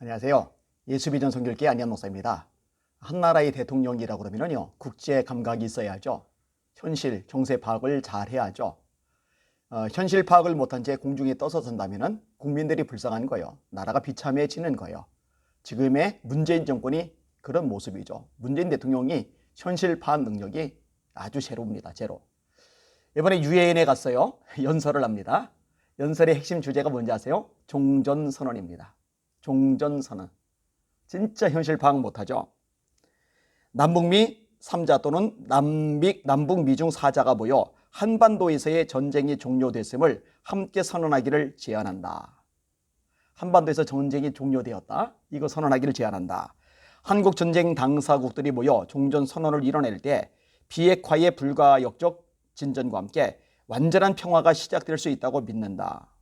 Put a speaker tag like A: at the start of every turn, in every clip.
A: 안녕하세요. 예수비전 성결계 안현 목사입니다. 한 나라의 대통령이라고 그러면요 국제 감각이 있어야죠. 현실 정세 파악을 잘 해야죠. 어, 현실 파악을 못한 채 공중에 떠서 선다면은 국민들이 불쌍한 거예요. 나라가 비참해지는 거예요. 지금의 문재인 정권이 그런 모습이죠. 문재인 대통령이 현실 파악 능력이 아주 제로입니다. 제로. 이번에 유엔에 갔어요. 연설을 합니다. 연설의 핵심 주제가 뭔지 아세요? 종전 선언입니다. 종전선언. 진짜 현실 파악 못하죠. 남북미 3자 또는 남북, 남북 미중 4자가 모여 한반도에서의 전쟁이 종료됐음을 함께 선언하기를 제안한다. 한반도에서 전쟁이 종료되었다. 이거 선언하기를 제안한다. 한국 전쟁 당사국들이 모여 종전 선언을 이뤄낼 때 비핵화의 불가역적 진전과 함께 완전한 평화가 시작될 수 있다고 믿는다.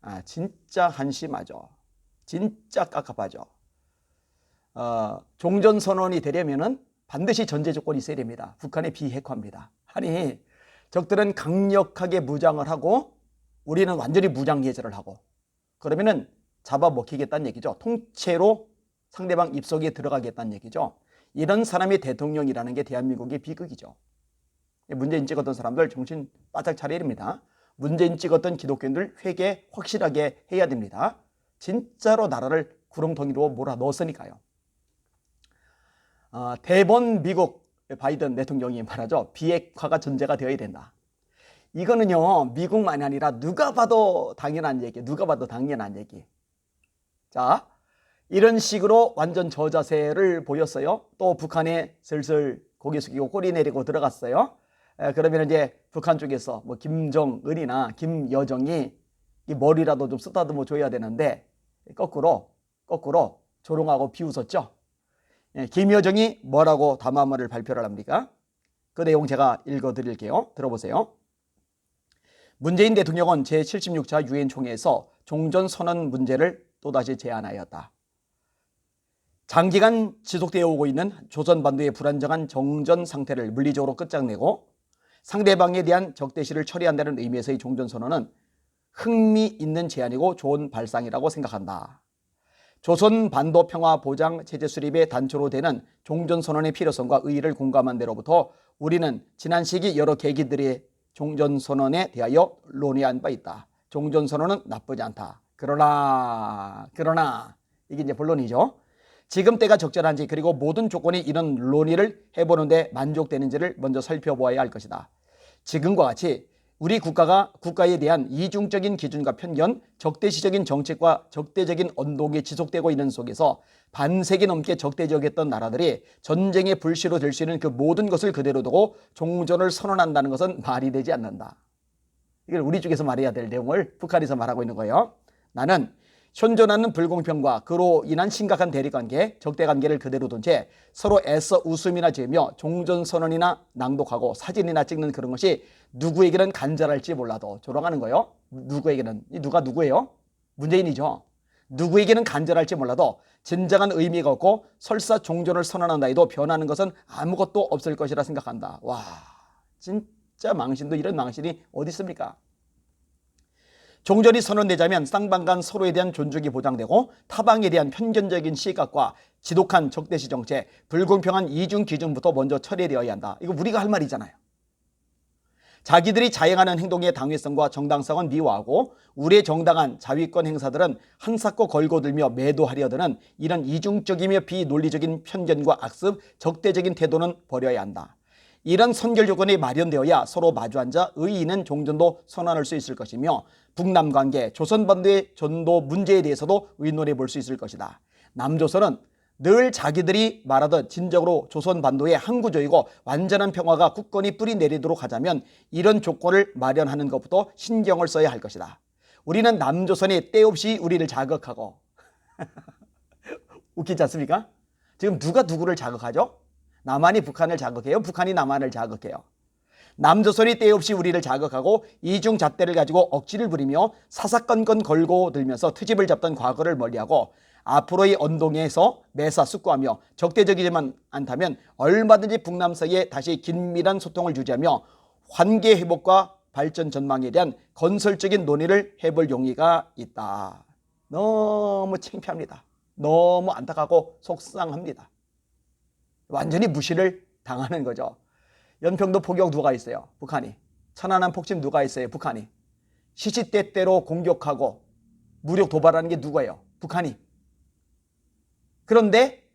A: 아, 진짜 한심하죠. 진짜 깝깝하죠. 어, 종전 선언이 되려면은 반드시 전제 조건이 있어야 됩니다. 북한의 비핵화입니다. 아니 적들은 강력하게 무장을 하고 우리는 완전히 무장 해제를 하고 그러면은 잡아먹히겠다는 얘기죠. 통째로 상대방 입속에 들어가겠다는 얘기죠. 이런 사람이 대통령이라는 게 대한민국의 비극이죠. 문재인 찍었던 사람들 정신 바짝 차려야 됩니다. 문재인 찍었던 기독교인들 회개 확실하게 해야 됩니다. 진짜로 나라를 구렁텅이로 몰아 넣었으니까요. 어, 대번 미국 바이든 대통령이 말하죠. 비핵화가 전제가 되어야 된다. 이거는요, 미국만이 아니라 누가 봐도 당연한 얘기, 누가 봐도 당연한 얘기. 자, 이런 식으로 완전 저자세를 보였어요. 또 북한에 슬슬 고개 숙이고 꼬리 내리고 들어갔어요. 에, 그러면 이제 북한 쪽에서 뭐 김정은이나 김여정이 이 머리라도 좀 쓰다듬어 줘야 되는데 거꾸로 거꾸로 조롱하고 비웃었죠. 예, 김여정이 뭐라고 담화문을 발표를 합니까? 그 내용 제가 읽어 드릴게요. 들어보세요. 문재인 대통령은 제76차 유엔 총회에서 종전 선언 문제를 또다시 제안하였다. 장기간 지속되어 오고 있는 조선 반도의 불안정한 정전 상태를 물리적으로 끝장내고 상대방에 대한 적대시를 처리한다는 의미에서의 종전 선언은 흥미 있는 제안이고 좋은 발상이라고 생각한다. 조선 반도 평화 보장 체제 수립의 단초로 되는 종전 선언의 필요성과 의의를 공감한 데로부터 우리는 지난 시기 여러 계기들의 종전 선언에 대하여 논의한 바 있다. 종전 선언은 나쁘지 않다. 그러나 그러나 이게 이제 본론이죠. 지금 때가 적절한지 그리고 모든 조건이 이런 논의를 해보는데 만족되는지를 먼저 살펴보아야 할 것이다. 지금과 같이 우리 국가가 국가에 대한 이중적인 기준과 편견, 적대시적인 정책과 적대적인 언동이 지속되고 있는 속에서 반세기 넘게 적대적이었던 나라들이 전쟁의 불씨로 될 수 있는 그 모든 것을 그대로 두고 종전을 선언한다는 것은 말이 되지 않는다. 이걸 우리 쪽에서 말해야 될 내용을 북한에서 말하고 있는 거예요. 나는 현존하는 불공평과 그로 인한 심각한 대립관계, 적대관계를 그대로 둔 채 서로 애써 웃음이나 지으며 종전선언이나 낭독하고 사진이나 찍는 그런 것이 누구에게는 간절할지 몰라도 조롱하는 거예요. 누구에게는 누가 누구예요? 문재인이죠. 누구에게는 간절할지 몰라도 진정한 의미가 없고 설사 종전을 선언한다 해도 변하는 것은 아무것도 없을 것이라 생각한다. 와, 진짜 망신도 이런 망신이 어디 있습니까? 종전이 선언되자면 쌍방 간 서로에 대한 존중이 보장되고 타방에 대한 편견적인 시각과 지독한 적대시 정책, 불공평한 이중 기준부터 먼저 처리되어야 한다. 이거 우리가 할 말이잖아요. 자기들이 자행하는 행동의 당위성과 정당성은 미워하고 우리의 정당한 자위권 행사들은 한사코 걸고 들며 매도하려 드는 이런 이중적이며 비논리적인 편견과 악습, 적대적인 태도는 버려야 한다. 이런 선결 조건이 마련되어야 서로 마주 앉아 의의 있는 종전도 선언할 수 있을 것이며 북남 관계, 조선 반도의 전도 문제에 대해서도 의논해 볼 수 있을 것이다. 남조선은 늘 자기들이 말하듯 진정으로 조선 반도의 항구적이고 완전한 평화가 굳건히 뿌리 내리도록 하자면 이런 조건을 마련하는 것부터 신경을 써야 할 것이다. 우리는 남조선이 때없이 우리를 자극하고 웃기지 않습니까? 지금 누가 누구를 자극하죠? 남한이 북한을 자극해요. 북한이 남한을 자극해요. 남조선이 때없이 우리를 자극하고 이중 잣대를 가지고 억지를 부리며 사사건건 걸고 들면서 트집을 잡던 과거를 멀리하고 앞으로의 언동에서 매사 숙고하며 적대적이지만 않다면 얼마든지 북남 사이에 다시 긴밀한 소통을 유지하며 관계 회복과 발전 전망에 대한 건설적인 논의를 해볼 용의가 있다. 너무 창피합니다. 너무 안타깝고 속상합니다. 완전히 무시를 당하는 거죠. 연평도 포격 누가 있어요? 북한이. 천안함 폭침 누가 있어요? 북한이. 시시때때로 공격하고 무력 도발하는 게 누구예요? 북한이. 그런데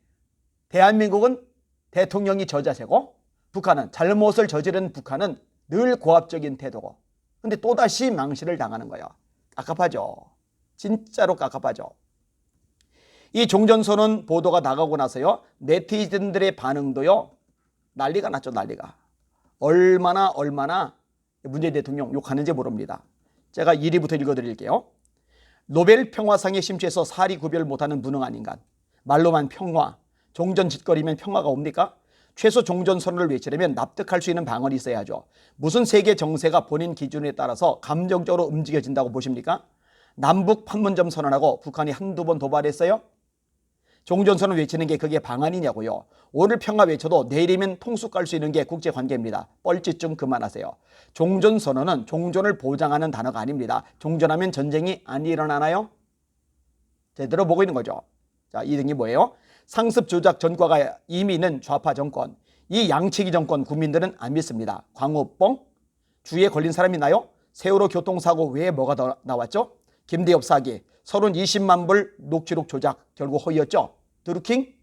A: 대한민국은 대통령이 저자세고 북한은 잘못을 저지른 북한은 늘 고압적인 태도고 근데 또다시 망실을 당하는 거예요. 깝깝하죠. 진짜로 깝깝하죠. 이 종전선언 보도가 나가고 나서요. 네티즌들의 반응도요. 난리가 났죠. 난리가. 얼마나 얼마나 문재인 대통령 욕하는지 모릅니다. 제가 1위부터 읽어드릴게요. 노벨 평화상에 심취해서 사리 구별 못하는 무능한 인간. 말로만 평화, 종전 짓거리면 평화가 옵니까? 최소 종전 선언을 외치려면 납득할 수 있는 방언이 있어야죠. 무슨 세계 정세가 본인 기준에 따라서 감정적으로 움직여진다고 보십니까? 남북 판문점 선언하고 북한이 한두 번 도발했어요? 종전선언 외치는 게 그게 방안이냐고요. 오늘 평화 외쳐도 내일이면 통수 깔 수 있는 게 국제 관계입니다. 뻘짓 좀 그만하세요. 종전선언은 종전을 보장하는 단어가 아닙니다. 종전하면 전쟁이 안 일어나나요? 제대로 보고 있는 거죠. 자, 이 등이 뭐예요? 상습 조작 전과가 이미 있는 좌파 정권. 이 양치기 정권 국민들은 안 믿습니다. 광우뻥? 주위에 걸린 사람 있나요? 세월호 교통사고 외에 뭐가 더 나왔죠? 김대엽 사기, 서른 20만 불 녹취록 조작 결국 허위였죠. 드루킹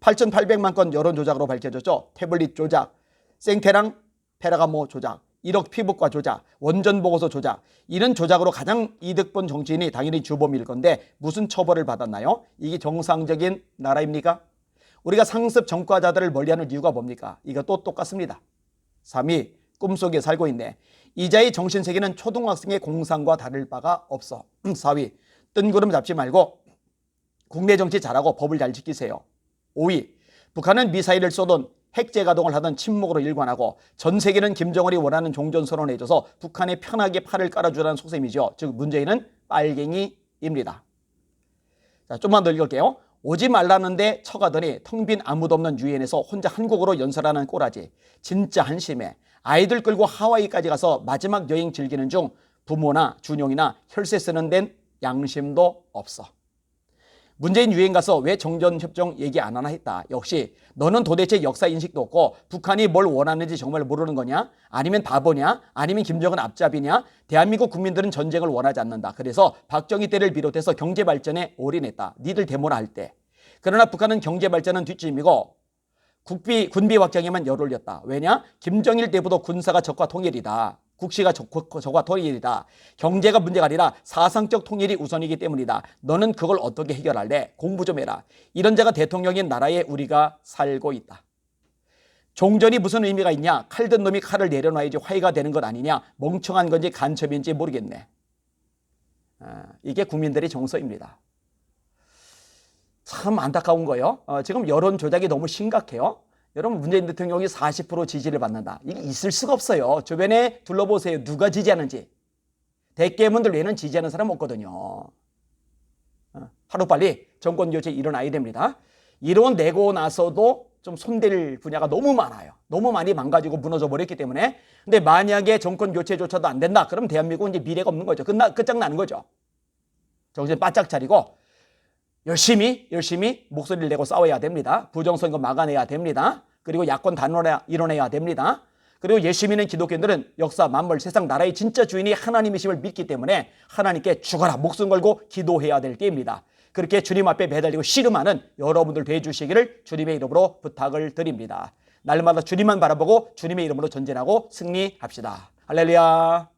A: 8,800만 건 여론 조작으로 밝혀졌죠. 태블릿 조작, 생태랑 페라가모 조작, 1억 피부과 조작, 원전 보고서 조작 이런 조작으로 가장 이득 본 정치인이 당연히 주범일 건데 무슨 처벌을 받았나요? 이게 정상적인 나라입니까? 우리가 상습 전과자들을 멀리하는 이유가 뭡니까? 이것도 똑같습니다. 3위 꿈속에 살고 있네. 이자의 정신세계는 초등학생의 공상과 다를 바가 없어. 4위 뜬구름 잡지 말고 국내 정치 잘하고 법을 잘 지키세요. 5위 북한은 미사일을 쏘던 핵제 가동을 하던 침묵으로 일관하고 전 세계는 김정은이 원하는 종전 선언을 해줘서 북한에 편하게 팔을 깔아주라는 속셈이죠. 즉 문재인은 빨갱이입니다. 자, 좀만 더 읽을게요. 오지 말라는데 쳐가더니 텅 빈 아무도 없는 유엔에서 혼자 한국어로 연설하는 꼬라지. 진짜 한심해. 아이들 끌고 하와이까지 가서 마지막 여행 즐기는 중 부모나 준용이나 혈세 쓰는 데는 양심도 없어. 문재인 유엔 가서 왜 정전협정 얘기 안 하나 했다. 역시 너는 도대체 역사 인식도 없고 북한이 뭘 원하는지 정말 모르는 거냐? 아니면 바보냐? 아니면 김정은 앞잡이냐? 대한민국 국민들은 전쟁을 원하지 않는다. 그래서 박정희 때를 비롯해서 경제 발전에 올인했다. 니들 데모나 할 때. 그러나 북한은 경제 발전은 뒷짐이고 국비 군비 확장에만 열 올렸다. 왜냐? 김정일 때부터 군사가 적과 통일이다. 국시가 적과 통일이다. 경제가 문제가 아니라 사상적 통일이 우선이기 때문이다. 너는 그걸 어떻게 해결할래? 공부 좀 해라. 이런 자가 대통령인 나라에 우리가 살고 있다. 종전이 무슨 의미가 있냐? 칼 든 놈이 칼을 내려놔야지 화해가 되는 것 아니냐? 멍청한 건지 간첩인지 모르겠네. 아, 이게 국민들의 정서입니다. 참 안타까운 거예요. 어, 지금 여론 조작이 너무 심각해요. 여러분 문재인 대통령이 40% 지지를 받는다. 이게 있을 수가 없어요. 주변에 둘러보세요. 누가 지지하는지. 대깨문들 외에는 지지하는 사람 없거든요. 어, 하루빨리 정권 교체 일어나야 됩니다. 이론 내고 나서도 좀 손댈 분야가 너무 많아요. 너무 많이 망가지고 무너져 버렸기 때문에. 근데 만약에 정권 교체조차도 안 된다. 그럼 대한민국은 이제 미래가 없는 거죠. 끝나, 끝장나는 거죠. 정신 바짝 차리고 열심히 열심히 목소리를 내고 싸워야 됩니다. 부정선거 막아내야 됩니다. 그리고 야권 단원에 이뤄내야 됩니다. 그리고 예수민은 기독교인들은 역사 만물 세상 나라의 진짜 주인이 하나님이심을 믿기 때문에 하나님께 죽어라 목숨 걸고 기도해야 될 때입니다. 그렇게 주님 앞에 매달리고 씨름하는 여러분들 되주시기를 주님의 이름으로 부탁을 드립니다. 날마다 주님만 바라보고 주님의 이름으로 전진하고 승리합시다. 할렐루야.